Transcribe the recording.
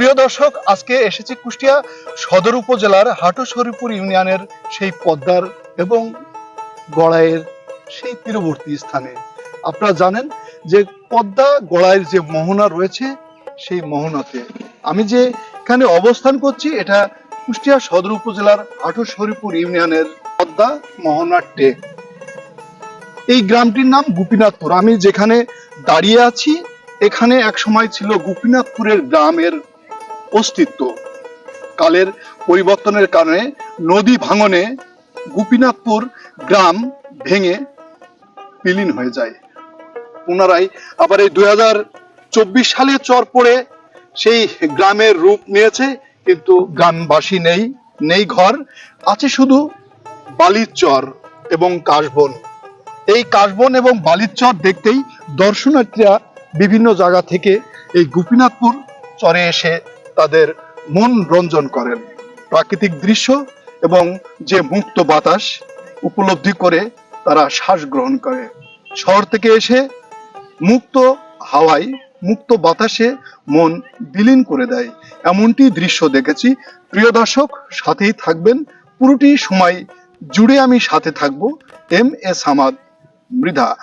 প্রিয় দর্শক, আজকে এসেছি কুষ্টিয়া সদর উপজেলার হাটুশরীপুর ইউনিয়নের সেই পদ্মার এবং গড়াইয়ের সেই তীরবর্তী স্থানে। আপনারা জানেন যে পদ্মা গড়াইয়ের যে মোহনা রয়েছে, সেই মোহনাতে। আমি যে এখানে অবস্থান করছি, এটা কুষ্টিয়া সদর উপজেলার হাটুশরীপুর ইউনিয়নের পদ্মা মোহনার টেক এই গ্রামটির নাম গোপীনাথপুর। আমি যেখানে দাঁড়িয়ে আছি, এখানে এক সময় ছিল গোপীনাথপুরের গ্রামের অস্তিত্ব। কালের পরিবর্তনের কারণে নদী ভাঙনে গোপীনাথপুর গ্রাম ভেঙে বিলীন হয়ে যায়। পুনরায় আবার এই দুই সালে চর পড়ে সেই গ্রামের রূপ নিয়েছে, কিন্তু গ্রামবাসী নেই নেই ঘর, আছে শুধু বালির চর এবং কাশবন। এই কাশবন এবং বালির চর দেখতেই দর্শনার্থীরা বিভিন্ন জায়গা থেকে এই গোপীনাথপুর চরে এসে তাদের মন রঞ্জন করেন। প্রাকৃতিক দৃশ্য এবং যে মুক্ত বাতাস উপলব্ধি করে তারা শ্বাস গ্রহণ করে। শহর থেকে এসে মুক্ত হাওয়ায়, মুক্ত বাতাসে মন বিলীন করে দেয়। এমনটি দৃশ্য দেখেছি। প্রিয় দর্শক, সাথেই থাকবেন। পুরোটি সময় জুড়ে আমি সাথে থাকব। M S Hamad, Mridha.